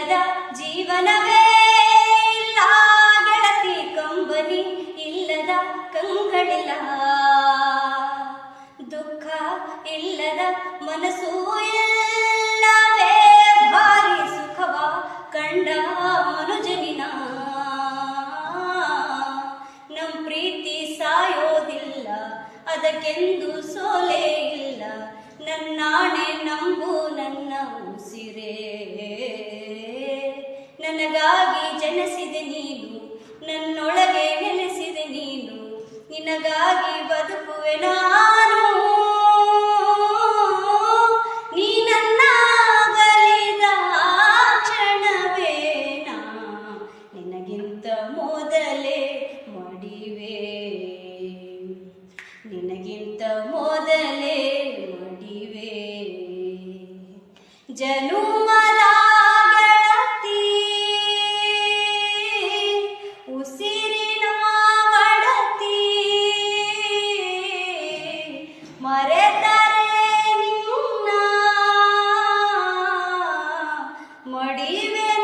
ಇಲ್ಲದ ಜೀವನವೇ ಇಲ್ಲ. ಗೆಳತಿ ಕಂಬನಿ ಇಲ್ಲದ ಕಂಗಳಿಲ್ಲ. ದುಃಖ ಇಲ್ಲದ ಮನಸ್ಸು ಇಲ್ಲವೇ. ಭಾರಿ ಸುಖವ ಕಂಡ ಮನುಜನಿನ. ನಮ್ ಪ್ರೀತಿ ಸಾಯೋದಿಲ್ಲ. ಅದಕ್ಕೆಂದು ಸೋಲೇ ನಿನಗಿಂತ ಮೊದಲೇ ಮಡಿವೆ. ಜನುಮದ ಗೆಳತಿ ಮಡಿವೆ